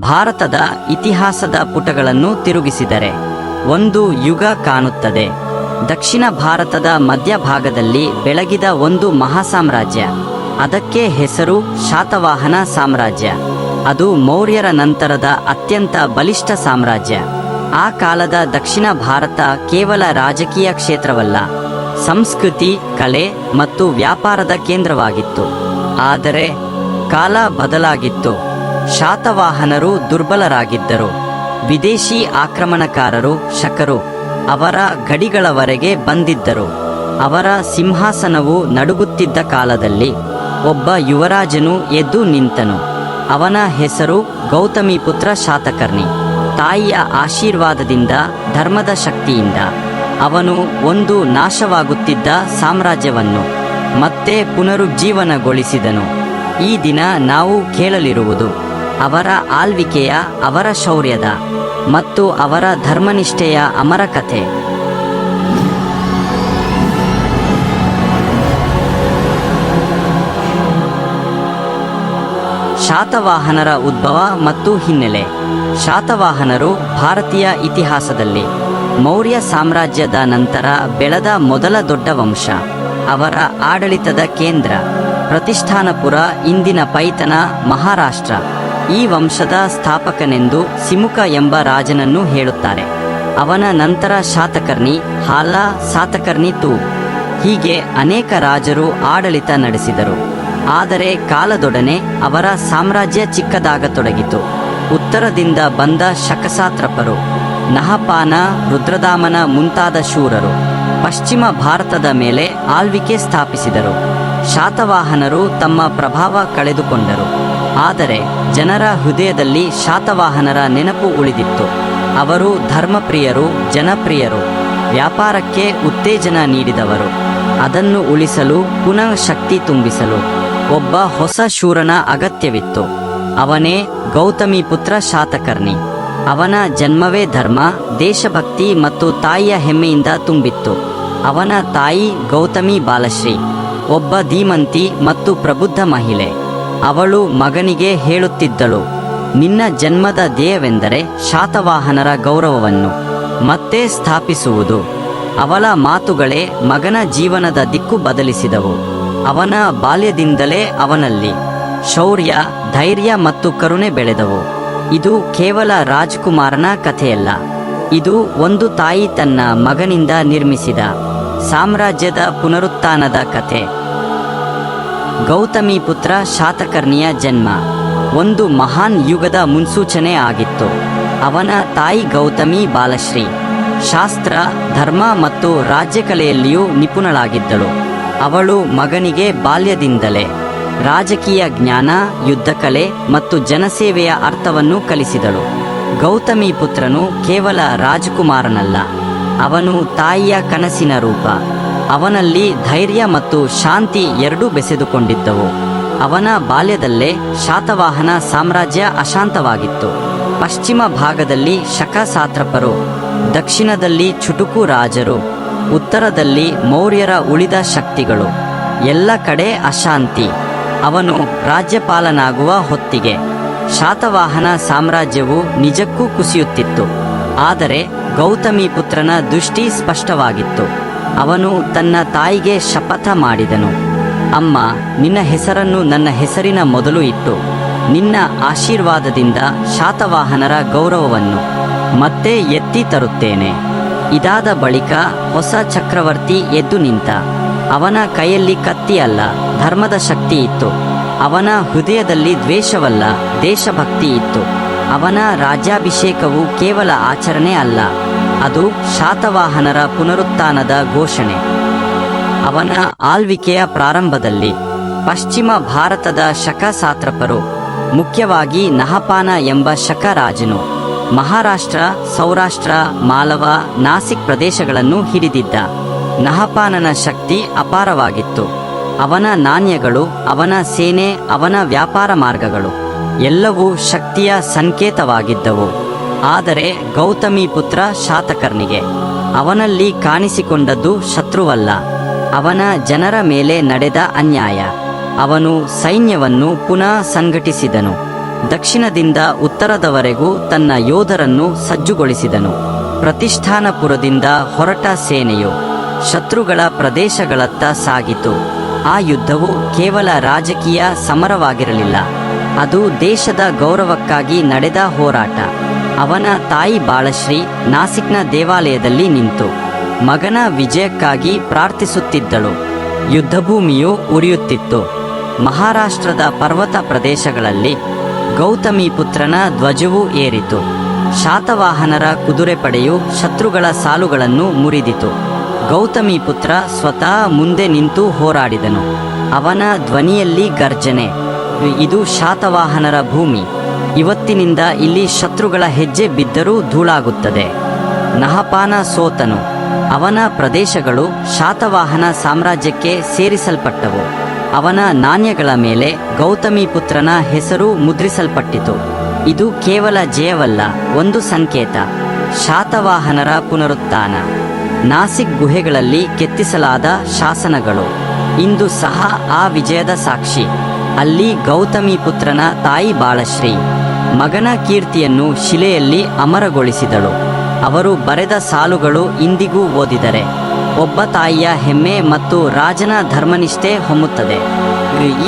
ಭಾರತದ ಇತಿಹಾಸದ ಪುಟಗಳನ್ನು ತಿರುಗಿಸಿದರೆ ಒಂದು ಯುಗ ಕಾಣುತ್ತದೆ. ದಕ್ಷಿಣ ಭಾರತದ ಮಧ್ಯಭಾಗದಲ್ಲಿ ಬೆಳಗಿದ ಒಂದು ಮಹಾಸಾಮ್ರಾಜ್ಯ. ಅದಕ್ಕೆ ಹೆಸರು ಶಾತವಾಹನ ಸಾಮ್ರಾಜ್ಯ. ಅದು ಮೌರ್ಯರ ನಂತರದ ಅತ್ಯಂತ ಬಲಿಷ್ಠ ಸಾಮ್ರಾಜ್ಯ. ಆ ಕಾಲದ ದಕ್ಷಿಣ ಭಾರತ ಕೇವಲ ರಾಜಕೀಯ ಕ್ಷೇತ್ರವಲ್ಲ, ಸಂಸ್ಕೃತಿ, ಕಲೆ ಮತ್ತು ವ್ಯಾಪಾರದ ಕೇಂದ್ರವಾಗಿತ್ತು. ಆದರೆ ಕಾಲ ಬದಲಾಗಿತ್ತು. ಶಾತವಾಹನರು ದುರ್ಬಲರಾಗಿದ್ದರು. ವಿದೇಶಿ ಆಕ್ರಮಣಕಾರರು ಶಕರು. ಅವರ ಗಡಿಗಳವರೆಗೆ ಬಂದಿದ್ದರು. ಅವರ ಸಿಂಹಾಸನವು ನಡುಗುತ್ತಿದ್ದ ಕಾಲದಲ್ಲಿ ಒಬ್ಬ ಯುವರಾಜನು ಎದ್ದು ನಿಂತನು. ಅವನ ಹೆಸರು ಗೌತಮಿ ಪುತ್ರ ಶಾತಕರ್ಣಿ. ತಾಯಿಯ ಆಶೀರ್ವಾದದಿಂದ, ಧರ್ಮದ ಶಕ್ತಿಯಿಂದ. ಅವನು ಒಂದು ನಾಶವಾಗುತ್ತಿದ್ದ ಸಾಮ್ರಾಜ್ಯವನ್ನು ಮತ್ತೆ ಪುನರುಜ್ಜೀವನಗೊಳಿಸಿದನು. ಈ ದಿನ ನಾವು ಕೇಳಲಿರುವುದು. ಅವರ ಆಳ್ವಿಕೆಯ ಅವರ ಶೌರ್ಯದ ಮತ್ತು ಅವರ ಧರ್ಮನಿಷ್ಠೆಯ ಅಮರ ಕಥೆ. ಶಾತವಾಹನರ ಉದ್ಭವ ಮತ್ತು ಹಿನ್ನೆಲೆ. ಶಾತವಾಹನರು ಭಾರತೀಯ ಇತಿಹಾಸದಲ್ಲಿ ಮೌರ್ಯ ಸಾಮ್ರಾಜ್ಯದ ನಂತರ ಬೆಳೆದ ಮೊದಲ ದೊಡ್ಡ ವಂಶ, ಅವರ ಆಡಳಿತದ ಕೇಂದ್ರ, ಪ್ರತಿಷ್ಠಾನಪುರ, ಇಂದಿನ ಪೈತನ, ಮಹಾರಾಷ್ಟ್ರ. ಈ ವಂಶದ ಸ್ಥಾಪಕನೆಂದು ಸಿಮುಕ ಎಂಬ ರಾಜನನ್ನು ಹೇಳುತ್ತಾರೆ. ಅವನ ನಂತರ ಶಾತಕರ್ಣಿ, ಹಾಲ ಸಾತಕರ್ಣಿ ತೂ. ಹೀಗೆ ಅನೇಕ ರಾಜರು ಆಡಳಿತ ನಡೆಸಿದರು. ಆದರೆ ಕಾಲದೊಡನೆ ಅವರ ಸಾಮ್ರಾಜ್ಯ ಚಿಕ್ಕದಾಗತೊಡಗಿತು. ಉತ್ತರದಿಂದ ಬಂದ ಶಕಸಾತ್ರಪರು, ನಹಪಾನ ರುದ್ರದಾಮನ ಮುಂತಾದ ಶೂರರು, ಪಶ್ಚಿಮ ಭಾರತದ ಮೇಲೆ ಆಳ್ವಿಕೆ ಸ್ಥಾಪಿಸಿದರು. ಶಾತವಾಹನರು ತಮ್ಮ ಪ್ರಭಾವ ಕಳೆದುಕೊಂಡರು. ಆದರೆ ಜನರ ಹೃದಯದಲ್ಲಿ ಶಾತವಾಹನರ ನೆನಪು ಉಳಿದಿತ್ತು. ಅವರು ಧರ್ಮಪ್ರಿಯರು, ಜನಪ್ರಿಯರು, ವ್ಯಾಪಾರಕ್ಕೆ ಉತ್ತೇಜನ ನೀಡಿದವರು. ಅದನ್ನು ಉಳಿಸಲು ಪುನಃ ಶಕ್ತಿ ತುಂಬಿಸಲು ಒಬ್ಬ ಹೊಸ ಶೂರನ ಅಗತ್ಯವಿತ್ತು. ಅವನೇ ಗೌತಮಿ ಪುತ್ರ ಶಾತಕರ್ಣಿ. ಅವನ ಜನ್ಮವೇ ಧರ್ಮ, ದೇಶಭಕ್ತಿ ಮತ್ತು ತಾಯಿಯ ಹೆಮ್ಮೆಯಿಂದ ತುಂಬಿತ್ತು. ಅವನ ತಾಯಿ ಗೌತಮಿ ಬಾಲಶ್ರೀ. ಒಬ್ಬ ಧೀಮಂತಿ ಮತ್ತು ಪ್ರಬುದ್ಧ ಮಹಿಳೆ. ಅವಳು ಮಗನಿಗೆ ಹೇಳುತ್ತಿದ್ದಳು, ನಿನ್ನ ಜನ್ಮದ ಧ್ಯೇಯವೆಂದರೆ ಶಾತವಾಹನರ ಗೌರವವನ್ನು ಮತ್ತೆ ಸ್ಥಾಪಿಸುವುದು. ಅವಳ ಮಾತುಗಳೇ ಮಗನ ಜೀವನದ ದಿಕ್ಕು ಬದಲಿಸಿದವು. ಅವನ ಬಾಲ್ಯದಿಂದಲೇ ಅವನಲ್ಲಿ ಶೌರ್ಯ, ಧೈರ್ಯ ಮತ್ತು ಕರುಣೆ ಬೆಳೆದವು. ಇದು ಕೇವಲ ರಾಜ್ಕುಮಾರನ ಕಥೆಯಲ್ಲ. ಇದು ಒಂದು ತಾಯಿ ತನ್ನ ಮಗನಿಂದ ನಿರ್ಮಿಸಿದ ಸಾಮ್ರಾಜ್ಯದ ಪುನರುತ್ಥಾನದ ಕಥೆ. ಗೌತಮಿ ಪುತ್ರ ಶಾತಕರ್ಣಿಯ ಜನ್ಮ. ಒಂದು ಮಹಾನ್ ಯುಗದ ಮುನ್ಸೂಚನೆ ಆಗಿತ್ತು. ಅವನ ತಾಯಿ ಗೌತಮಿ ಬಾಲಶ್ರೀ. ಶಾಸ್ತ್ರ, ಧರ್ಮ ಮತ್ತು ರಾಜ್ಯಕಲೆಯಲ್ಲಿಯೂ ನಿಪುಣಳಾಗಿದ್ದಳು. ಅವಳು ಮಗನಿಗೆ ಬಾಲ್ಯದಿಂದಲೇ ರಾಜಕೀಯ ಜ್ಞಾನ, ಯುದ್ಧಕಲೆ ಮತ್ತು ಜನಸೇವೆಯ ಅರ್ಥವನ್ನು ಕಲಿಸಿದಳು. ಗೌತಮಿ ಪುತ್ರನು ಕೇವಲ ರಾಜಕುಮಾರನಲ್ಲ, ಅವನು ತಾಯಿಯ ಕನಸಿನ ರೂಪ. ಅವನಲ್ಲಿ ಧೈರ್ಯ ಮತ್ತು ಶಾಂತಿ ಎರಡೂ ಬೆಸೆದುಕೊಂಡಿದ್ದವು. ಅವನ ಬಾಲ್ಯದಲ್ಲೇ ಶಾತವಾಹನ ಸಾಮ್ರಾಜ್ಯ ಅಶಾಂತವಾಗಿತ್ತು. ಪಶ್ಚಿಮ ಭಾಗದಲ್ಲಿ ಶಕಸಾತ್ರಪರು, ದಕ್ಷಿಣದಲ್ಲಿ ಚುಟುಕು ರಾಜರು, ಉತ್ತರದಲ್ಲಿ ಮೌರ್ಯರ ಉಳಿದ ಶಕ್ತಿಗಳು. ಎಲ್ಲ ಕಡೆ ಅಶಾಂತಿ. ಅವನು ರಾಜ್ಯಪಾಲನಾಗುವ ಹೊತ್ತಿಗೆ ಶಾತವಾಹನ ಸಾಮ್ರಾಜ್ಯವು ನಿಜಕ್ಕೂ ಕುಸಿಯುತ್ತಿತ್ತು. ಆದರೆ ಗೌತಮಿ ಪುತ್ರನ ದೃಷ್ಟಿ ಸ್ಪಷ್ಟವಾಗಿತ್ತು. ಅವನು ತನ್ನ ತಾಯಿಗೆ ಶಪಥ ಮಾಡಿದನು. ಅಮ್ಮ, ನಿನ್ನ ಹೆಸರನ್ನು ನನ್ನ ಹೆಸರಿನ ಮೊದಲು ಇಟ್ಟು, ನಿನ್ನ ಆಶೀರ್ವಾದದಿಂದ ಶಾತವಾಹನರ ಗೌರವವನ್ನು ಮತ್ತೆ ಎತ್ತಿ ತರುತ್ತೇನೆ. ಇದಾದ ಬಳಿಕ ಹೊಸ ಚಕ್ರವರ್ತಿ ಎದ್ದು ನಿಂತ, ಅವನ ಕೈಯಲ್ಲಿ ಕತ್ತಿಯಲ್ಲ ಧರ್ಮದ ಶಕ್ತಿ ಇತ್ತು. ಅವನ ಹೃದಯದಲ್ಲಿ ದ್ವೇಷವಲ್ಲ, ದೇಶಭಕ್ತಿ ಇತ್ತು. ಅವನ ರಾಜ್ಯಾಭಿಷೇಕವು ಕೇವಲ ಆಚರಣೆ ಅಲ್ಲ. ಅದು ಶಾತವಾಹನರ ಪುನರುತ್ಥಾನದ ಘೋಷಣೆ. ಅವನ ಆಳ್ವಿಕೆಯ ಪ್ರಾರಂಭದಲ್ಲಿ ಪಶ್ಚಿಮ ಭಾರತದ ಶಕ ಸಾತ್ರಪರು ಮುಖ್ಯವಾಗಿ ನಹಪಾನ ಎಂಬ ಶಕ ರಾಜನು ಮಹಾರಾಷ್ಟ್ರ, ಸೌರಾಷ್ಟ್ರ, ಮಾಲವ, ನಾಸಿಕ್ ಪ್ರದೇಶಗಳನ್ನು ಹಿಡಿದಿದ್ದ. ನಹಪಾನನ ಶಕ್ತಿ ಅಪಾರವಾಗಿತ್ತು. ಅವನ ನಾಣ್ಯಗಳು, ಅವನ ಸೇನೆ, ಅವನ ವ್ಯಾಪಾರ ಮಾರ್ಗಗಳು ಎಲ್ಲವೂ ಶಕ್ತಿಯ ಸಂಕೇತವಾಗಿದ್ದವು. ಆದರೆ ಗೌತಮಿ ಪುತ್ರ ಶಾತಕರ್ಣಿಗೆ. ಅವನಲ್ಲಿ ಕಾಣಿಸಿಕೊಂಡದ್ದು ಶತ್ರುವಲ್ಲ. ಅವನ ಜನರ ಮೇಲೆ ನಡೆದ ಅನ್ಯಾಯ. ಅವನು ಸೈನ್ಯವನ್ನು ಪುನಃ ಸಂಘಟಿಸಿದನು. ದಕ್ಷಿಣದಿಂದ ಉತ್ತರದವರೆಗೂ ತನ್ನ ಯೋಧರನ್ನು ಸಜ್ಜುಗೊಳಿಸಿದನು. ಪ್ರತಿಷ್ಠಾನಪುರದಿಂದ ಹೊರಟ ಸೇನೆಯು ಶತ್ರುಗಳ ಪ್ರದೇಶಗಳತ್ತ ಸಾಗಿತು. ಆ ಯುದ್ಧವು ಕೇವಲ ರಾಜಕೀಯ ಸಮರವಾಗಿರಲಿಲ್ಲ. ಅದು ದೇಶದ ಗೌರವಕ್ಕಾಗಿ ನಡೆದ ಹೋರಾಟ. ಅವನ ತಾಯಿ ಬಾಳಶ್ರೀ ನಾಸಿಕ್ನ ದೇವಾಲಯದಲ್ಲಿ ನಿಂತು ಮಗನ ವಿಜಯಕ್ಕಾಗಿ ಪ್ರಾರ್ಥಿಸುತ್ತಿದ್ದಳು. ಯುದ್ಧಭೂಮಿಯು ಉರಿಯುತ್ತಿತ್ತು. ಮಹಾರಾಷ್ಟ್ರದ ಪರ್ವತ ಪ್ರದೇಶಗಳಲ್ಲಿ ಗೌತಮಿ ಪುತ್ರನ ಧ್ವಜವು ಏರಿತು. ಶಾತವಾಹನರ ಕುದುರೆ ಪಡೆಯು ಶತ್ರುಗಳ ಸಾಲುಗಳನ್ನು ಮುರಿದಿತು. ಗೌತಮಿ ಪುತ್ರ ಸ್ವತಃ ಮುಂದೆ ನಿಂತು ಹೋರಾಡಿದನು. ಅವನ ಧ್ವನಿಯಲ್ಲಿ ಗರ್ಜನೆ. ಇದು ಶಾತವಾಹನರ ಭೂಮಿ. ಇವತ್ತಿನಿಂದ ಇಲ್ಲಿ ಶತ್ರುಗಳ ಹೆಜ್ಜೆ ಬಿದ್ದರೂ ಧೂಳಾಗುತ್ತದೆ. ನಹಪಾನ ಸೋತನು. ಅವನ ಪ್ರದೇಶಗಳು ಶಾತವಾಹನ ಸಾಮ್ರಾಜ್ಯಕ್ಕೆ ಸೇರಿಸಲ್ಪಟ್ಟವು. ಅವನ ನಾಣ್ಯಗಳ ಮೇಲೆ ಗೌತಮಿ ಪುತ್ರನ ಹೆಸರು ಮುದ್ರಿಸಲ್ಪಟ್ಟಿತು. ಇದು ಕೇವಲ ಜಯವಲ್ಲ, ಒಂದು ಸಂಕೇತ. ಶಾತವಾಹನರ ಪುನರುತ್ಥಾನ. ನಾಸಿಕ್ ಗುಹೆಗಳಲ್ಲಿ ಕೆತ್ತಿಸಲಾದ ಶಾಸನಗಳು. ಇಂದು ಸಹ ಆ ವಿಜಯದ ಸಾಕ್ಷಿ. ಅಲ್ಲಿ ಗೌತಮಿ ಪುತ್ರನ ತಾಯಿ ಬಾಳಶ್ರೀ. ಮಗನ ಕೀರ್ತಿಯನ್ನು ಶಿಲೆಯಲ್ಲಿ ಅಮರಗೊಳಿಸಿದಳು. ಅವರು ಬರೆದ ಸಾಲುಗಳು ಇಂದಿಗೂ ಓದಿದರೆ. ಒಬ್ಬ ತಾಯಿಯ ಹೆಮ್ಮೆ ಮತ್ತು ರಾಜನ ಧರ್ಮನಿಷ್ಠೆ ಹೊಮ್ಮುತ್ತದೆ.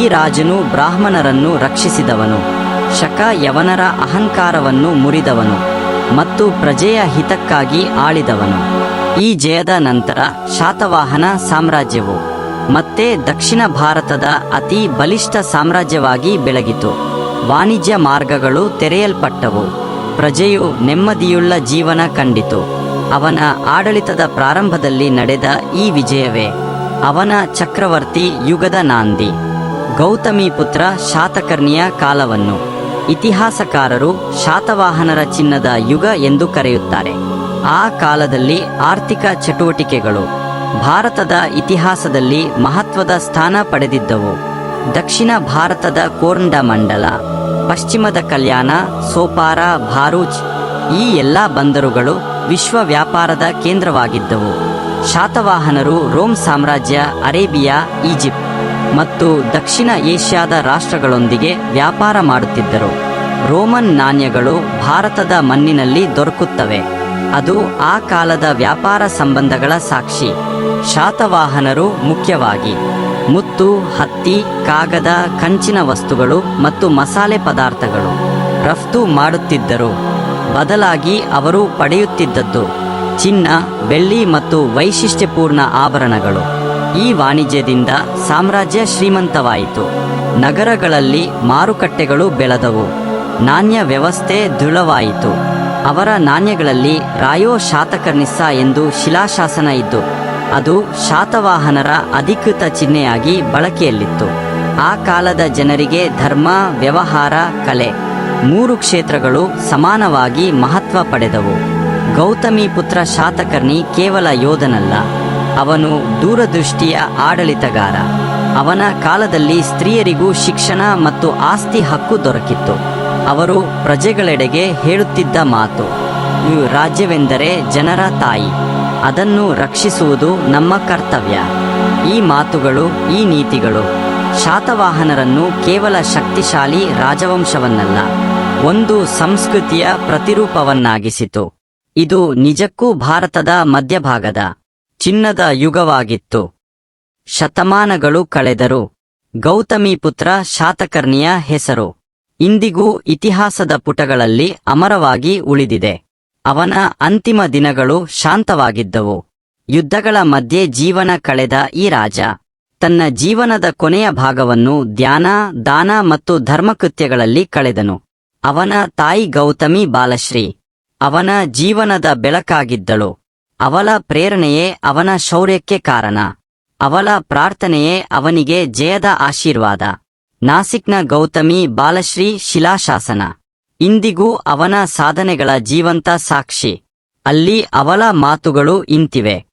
ಈ ರಾಜನು ಬ್ರಾಹ್ಮಣರನ್ನು ರಕ್ಷಿಸಿದವನು. ಶಕ ಯವನರ ಅಹಂಕಾರವನ್ನು ಮುರಿದವನು ಮತ್ತು ಪ್ರಜೆಯ ಹಿತಕ್ಕಾಗಿ ಆಳಿದವನು. ಈ ಜಯದ ನಂತರ ಶಾತವಾಹನ ಸಾಮ್ರಾಜ್ಯವು ಮತ್ತೆ ದಕ್ಷಿಣ ಭಾರತದ ಅತಿ ಬಲಿಷ್ಠ ಸಾಮ್ರಾಜ್ಯವಾಗಿ ಬೆಳಗಿತು. ವಾಣಿಜ್ಯ ಮಾರ್ಗಗಳು ತೆರೆಯಲ್ಪಟ್ಟವು. ಪ್ರಜೆಯು ನೆಮ್ಮದಿಯುಳ್ಳ ಜೀವನ ಕಂಡಿತು. ಅವನ ಆಡಳಿತದ ಪ್ರಾರಂಭದಲ್ಲಿ ನಡೆದ ಈ ವಿಜಯವೇ. ಅವನ ಚಕ್ರವರ್ತಿ ಯುಗದ ನಾಂದಿ. ಗೌತಮಿ ಪುತ್ರ ಶಾತಕರ್ಣಿಯ ಕಾಲವನ್ನು. ಇತಿಹಾಸಕಾರರು ಶಾತವಾಹನರ ಚಿನ್ನದ ಯುಗ ಎಂದು ಕರೆಯುತ್ತಾರೆ. ಆ ಕಾಲದಲ್ಲಿ ಆರ್ಥಿಕ ಚಟುವಟಿಕೆಗಳು. ಭಾರತದ ಇತಿಹಾಸದಲ್ಲಿ ಮಹತ್ವದ ಸ್ಥಾನ ಪಡೆದಿದ್ದವು. ದಕ್ಷಿಣ ಭಾರತದ ಕೋರ್ಂಡ ಮಂಡಲ, ಪಶ್ಚಿಮದ ಕಲ್ಯಾಣ, ಸೋಪಾರ ಭಾರೂಚ್ ಈ ಎಲ್ಲ ಬಂದರುಗಳು ವಿಶ್ವ ವ್ಯಾಪಾರದ ಕೇಂದ್ರವಾಗಿದ್ದವು. ಶಾತವಾಹನರು ರೋಮ್ ಸಾಮ್ರಾಜ್ಯ, ಅರೇಬಿಯಾ, ಈಜಿಪ್ಟ್ ಮತ್ತು ದಕ್ಷಿಣ ಏಷ್ಯಾದ ರಾಷ್ಟ್ರಗಳೊಂದಿಗೆ ವ್ಯಾಪಾರ ಮಾಡುತ್ತಿದ್ದರು. ರೋಮನ್ ನಾಣ್ಯಗಳು ಭಾರತದ ಮಣ್ಣಿನಲ್ಲಿ ದೊರಕುತ್ತವೆ. ಅದು ಆ ಕಾಲದ ವ್ಯಾಪಾರ ಸಂಬಂಧಗಳ ಸಾಕ್ಷಿ. ಶಾತವಾಹನರು ಮುಖ್ಯವಾಗಿ ಮುತ್ತು, ಹತ್ತಿ, ಕಾಗದ, ಕಂಚಿನ ವಸ್ತುಗಳು ಮತ್ತು ಮಸಾಲೆ ಪದಾರ್ಥಗಳು. ರಫ್ತು ಮಾಡುತ್ತಿದ್ದರು. ಬದಲಾಗಿ ಅವರು ಪಡೆಯುತ್ತಿದ್ದದ್ದು ಚಿನ್ನ, ಬೆಳ್ಳಿ ಮತ್ತು ವೈಶಿಷ್ಟ್ಯಪೂರ್ಣ ಆಭರಣಗಳು. ಈ ವಾಣಿಜ್ಯದಿಂದ ಸಾಮ್ರಾಜ್ಯ ಶ್ರೀಮಂತವಾಯಿತು. ನಗರಗಳಲ್ಲಿ ಮಾರುಕಟ್ಟೆಗಳು ಬೆಳೆದವು. ನಾಣ್ಯ ವ್ಯವಸ್ಥೆ ದೃಢವಾಯಿತು ಅವರ ನಾಣ್ಯಗಳಲ್ಲಿ ರಾಯೋ ಶಾತಕರ್ನಿಸ್ಸ ಎಂದು ಶಿಲಾಶಾಸನ ಇದ್ದು ಅದು ಶಾತವಾಹನರ ಅಧಿಕೃತ ಚಿಹ್ನೆಯಾಗಿ ಬಳಕೆಯಲ್ಲಿತ್ತು. ಆ ಕಾಲದ ಜನರಿಗೆ ಧರ್ಮ, ವ್ಯವಹಾರ, ಕಲೆ ಮೂರು ಕ್ಷೇತ್ರಗಳು ಸಮಾನವಾಗಿ ಮಹತ್ವ ಪಡೆದವು. ಗೌತಮಿ ಪುತ್ರ ಶಾತಕರ್ಣಿ ಕೇವಲ ಯೋಧನಲ್ಲ, ಅವನು ದೂರದೃಷ್ಟಿಯ ಆಡಳಿತಗಾರ. ಅವನ ಕಾಲದಲ್ಲಿ ಸ್ತ್ರೀಯರಿಗೂ ಶಿಕ್ಷಣ ಮತ್ತು ಆಸ್ತಿ ಹಕ್ಕು ದೊರಕಿತ್ತು. ಅವರು ಪ್ರಜೆಗಳೆಡೆಗೆ ಹೇಳುತ್ತಿದ್ದ ಮಾತು. "ಈ ರಾಜ್ಯವೆಂದರೆ ಜನರ ತಾಯಿ. ಅದನ್ನು ರಕ್ಷಿಸುವುದು ನಮ್ಮ ಕರ್ತವ್ಯ. ಈ ಮಾತುಗಳು, ಈ ನೀತಿಗಳು ಶಾತವಾಹನರನ್ನು ಕೇವಲ ಶಕ್ತಿಶಾಲಿ ರಾಜವಂಶವನ್ನಲ್ಲ, ಒಂದು ಸಂಸ್ಕೃತಿಯ ಪ್ರತಿರೂಪವನ್ನಾಗಿಸಿತು. ಇದು ನಿಜಕ್ಕೂ ಭಾರತದ ಮಧ್ಯಭಾಗದ ಚಿನ್ನದ ಯುಗವಾಗಿತ್ತು. ಶತಮಾನಗಳು ಕಳೆದರು. ಗೌತಮಿ ಪುತ್ರ ಶಾತಕರ್ಣಿಯ ಹೆಸರು ಇಂದಿಗೂ ಇತಿಹಾಸದ ಪುಟಗಳಲ್ಲಿ ಅಮರವಾಗಿ ಉಳಿದಿದೆ. ಅವನ ಅಂತಿಮ ದಿನಗಳು ಶಾಂತವಾಗಿದ್ದವು. ಯುದ್ಧಗಳ ಮಧ್ಯೆ ಜೀವನ ಕಳೆದ ಈ ರಾಜ. ತನ್ನ ಜೀವನದ ಕೊನೆಯ ಭಾಗವನ್ನು ಧ್ಯಾನ, ದಾನ ಮತ್ತು ಧರ್ಮಕೃತ್ಯಗಳಲ್ಲಿ ಕಳೆದನು. ಅವನ ತಾಯಿ ಗೌತಮಿ ಬಾಲಶ್ರೀ. ಅವನ ಜೀವನದ ಬೆಳಕಾಗಿದ್ದಳು. ಅವಳ ಪ್ರೇರಣೆಯೇ ಅವನ ಶೌರ್ಯಕ್ಕೆ ಕಾರಣ. ಅವಳ ಪ್ರಾರ್ಥನೆಯೇ ಅವನಿಗೆ ಜಯದ ಆಶೀರ್ವಾದ. ನಾಸಿಕ್ನ ಗೌತಮಿ ಬಾಲಶ್ರೀ ಶಿಲಾಶಾಸನ. ಇಂದಿಗೂ ಅವನ ಸಾಧನೆಗಳ ಜೀವಂತ ಸಾಕ್ಷಿ. ಅಲ್ಲಿ ಅವಳ ಮಾತುಗಳು ಇಂತಿವೆ.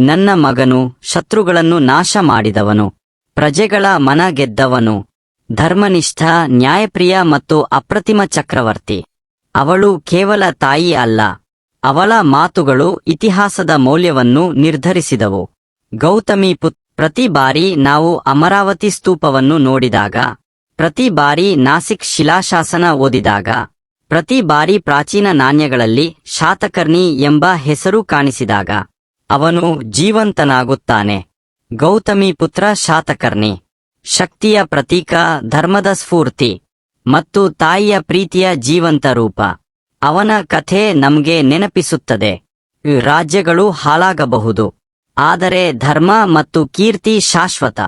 ನನ್ನ ಮಗನು ಶತ್ರುಗಳನ್ನು ನಾಶ ಮಾಡಿದವನು. ಪ್ರಜೆಗಳ ಮನ ಗೆದ್ದವನು. ಧರ್ಮನಿಷ್ಠ, ನ್ಯಾಯಪ್ರಿಯ ಮತ್ತು ಅಪ್ರತಿಮ ಚಕ್ರವರ್ತಿ. ಅವಳು ಕೇವಲ ತಾಯಿ ಅಲ್ಲ. ಅವಳ ಮಾತುಗಳು ಇತಿಹಾಸದ ಮೌಲ್ಯವನ್ನು ನಿರ್ಧರಿಸಿದವು. ಗೌತಮಿ ಪುತ್, ಪ್ರತಿ ಬಾರಿ ನಾವು ಅಮರಾವತಿ ಸ್ತೂಪವನ್ನು ನೋಡಿದಾಗ ಪ್ರತಿ ಬಾರಿ ನಾಸಿಕ್ ಶಿಲಾಶಾಸನ ಓದಿದಾಗ, ಪ್ರತಿ ಬಾರಿ ಪ್ರಾಚೀನ ನಾಣ್ಯಗಳಲ್ಲಿ ಶಾತಕರ್ಣಿ ಎಂಬ ಹೆಸರು ಕಾಣಿಸಿದಾಗ, ಅವನು ಜೀವಂತನಾಗುತ್ತಾನೆ. ಗೌತಮಿ ಪುತ್ರ ಶಾತಕರ್ಣಿ. ಶಕ್ತಿಯ ಪ್ರತೀಕ ಧರ್ಮದ ಸ್ಫೂರ್ತಿ ಮತ್ತು ತಾಯಿಯ ಪ್ರೀತಿಯ ಜೀವಂತ ರೂಪ. ಅವನ ಕಥೆ ನಮಗೆ ನೆನಪಿಸುತ್ತದೆ. ರಾಜ್ಯಗಳು ಹಾಳಾಗಬಹುದು. ಆದರೆ ಧರ್ಮ ಮತ್ತು ಕೀರ್ತಿ ಶಾಶ್ವತ.